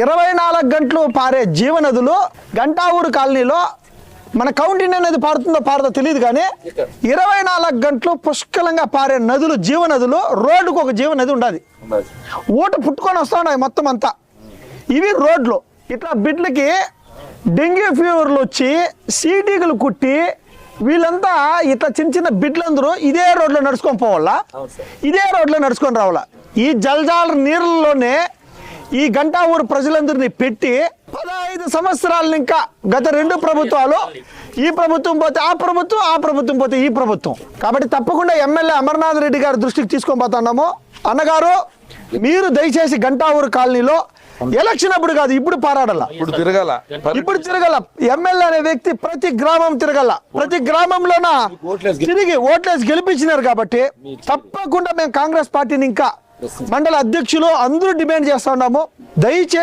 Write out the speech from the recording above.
ఇరవై నాలుగు గంటలు పారే జీవనదులు గంటావూరు కాలనీలో మన కౌంటిన్ అనేది పారుతుందో పారదో తెలియదు కానీ ఇరవై నాలుగు గంటలు పుష్కలంగా పారే నదులు జీవనదులు రోడ్డుకు ఒక జీవనది ఉండాలి ఊట పుట్టుకొని వస్తా ఉన్నాయి మొత్తం అంతా. ఇవి రోడ్లు. ఇట్లా బిడ్లకి డెంగ్యూ ఫీవర్లు వచ్చి సీటీలు కుట్టి వీళ్ళంతా ఇట్లా చిన్న చిన్న బిడ్లందరూ ఇదే రోడ్లో నడుచుకొని పోవాలా? ఇదే రోడ్లో నడుచుకొని రావాలా? ఈ జలజాల నీళ్ళలోనే ఈ గంటా ఊరు ప్రజలందరినీ పెట్టి పదహైదు సంవత్సరాలు ఇంకా గత రెండు ప్రభుత్వాలు ఈ ప్రభుత్వం పోతే ఆ ప్రభుత్వం ఆ ప్రభుత్వం పోతే ఈ ప్రభుత్వం. కాబట్టి తప్పకుండా ఎమ్మెల్యే అమర్నాథ్ రెడ్డి గారి దృష్టికి తీసుకొని పోతున్నాము అన్నగారు మీరు దయచేసి గంటా ఊరు కాలనీలో ఎలక్షన్ అప్పుడు కాదు ఇప్పుడు పారాడాల? ఇప్పుడు తిరగాల. ఇప్పుడు తిరగల. ఎమ్మెల్యే అనే వ్యక్తి ప్రతి గ్రామం తిరగల. ప్రతి గ్రామంలోన తిరిగి ఓట్లేసి గెలిపించినారు కాబట్టి తప్పకుండా మేము కాంగ్రెస్ పార్టీని ఇంకా మండల అధ్యక్షులు అందరూ డిమాండ్ చేస్తున్నాము దయచేసి